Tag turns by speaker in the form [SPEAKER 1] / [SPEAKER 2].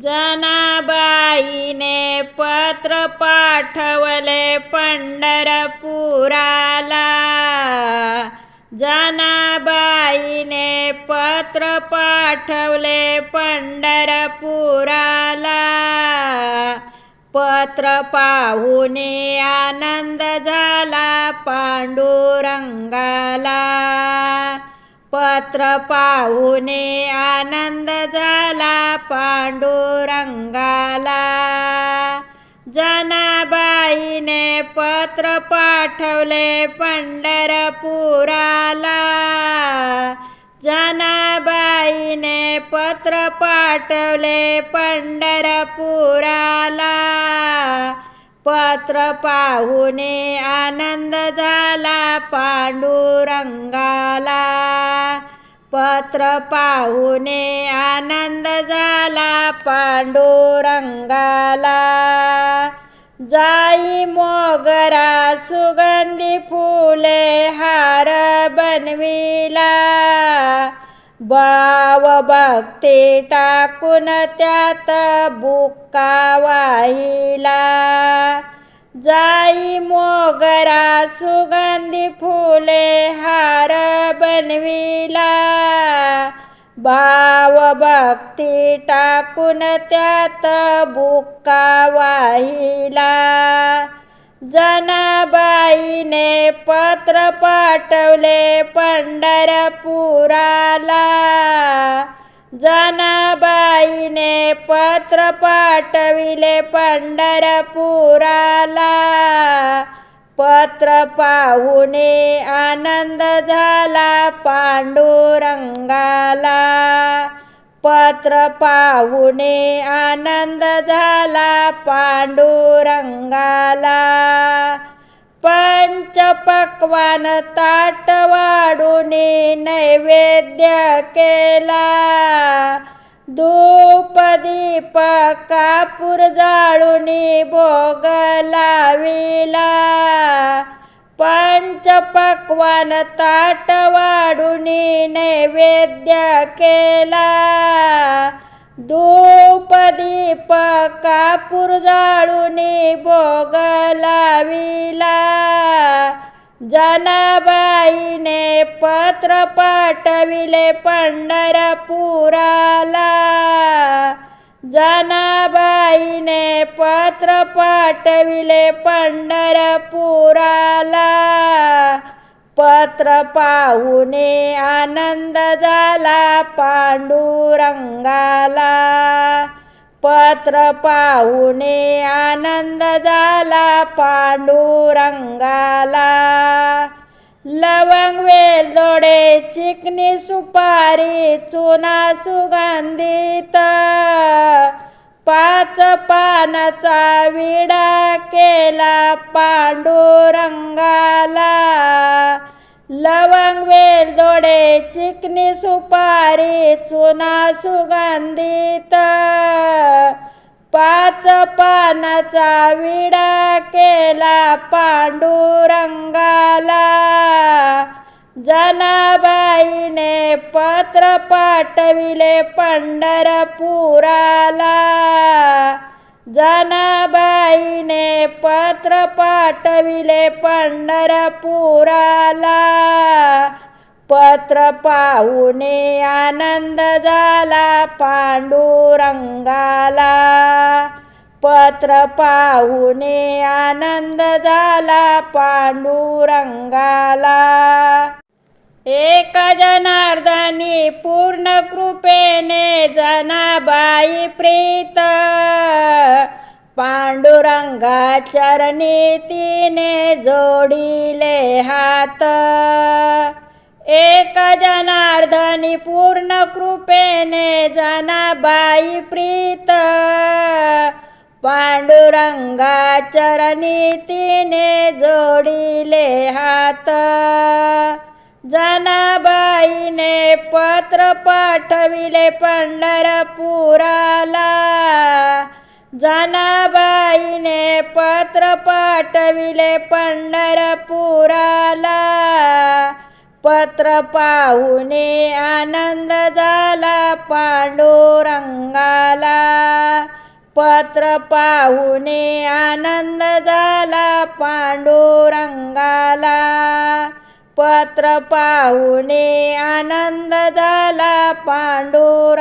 [SPEAKER 1] जनाबाईने पत्र पाठवले पंढरपुराला. जनाबाईने पत्र पाठवले पंढरपुराला. पत्र पाहुणे आनंद झाला पांडुरंगाला. पत्र पाहुणे आनंद झाला पांडुरंगाला. जनाबाईने पत्र पाठवले पंढरपुराला. जनाबाईने पत्र पाठवले पंढरपुराला. पत्र पाहुणे आनंद झाला पांडुरंगाला. पत्र पाहुणे आनंद झाला पांडुरंगाला. जाई मोगरा सुगंधी फुले हार बनविला. बाव भक्ती टाकून त्यात बुक्का वाहिला. जाई मोगरा सुगंधी फुले हार बनविला. भाव भक्ती टाकून त्यात बुक्का वाहिला. जनाबाईने पत्र पाठवले पंढरपुराला. आईने पत्र पाठविले पंढरपुराला. पत्र पाहुणे आनंद झाला पांडुरंगाला. पत्र पाहुणे आनंद झाला पांडुरंगाला. पंचपक्वान ताट वाढून नैवेद्य केला. धूप दीप कापूर जाळून भोग लाविला. पंचपक्वान ताट वाढून नैवेद्य केला. धूप दीप कापूर जाळून भोग लाविला. जनाबाईने पत्र पाठविले पंढरपुराला. जनाबाईने पत्र पाठविले पंढरपुराला. पत्र पाहुणे आनंद झाला पांडुरंगाला. पत्र पाहुणे आनंद झाला पांडुरंगाला. लवंग वेलदोडे चिकनी सुपारी चुना सुगंधित. पाच पानाचा विडा केला पांडुरंगाला. लवंग वेलदोडे चिकनी सुपारी चुना सुगंधित पाच पानाचा विडा केला पांडुरंगाला. जनाबाईने पत्र पाठविले पंढरपुराला. जनाबाईने पत्र पाठविले पंढरपुराला. पत्र पाहुणे आनंद झाला पांडुरंगाला. पत्र पाहुणे आनंद झाला पांडुरंगाला. एक जनार्दनी पूर्ण कृपेने जनाबाई प्रीत. पांडुरंगा चरणी तिने जोडिले हात. एक जनार्दनी पूर्ण कृपेने जनाबाई प्रीत. पांडुरंगा चरणी तिने जोडिले हात. जनाबाईने पत्र पाठविले पंढरपुराला. जनाबाईने पत्र पाठविले पंढरपुराला. पत्र पाहुने आनंद झाला पांडुरंगाला. पत्र पाहुणे आनंद झाला पांडुरंगाला. पत्र पाहुणे आनंद झाला पांडुरंगाला.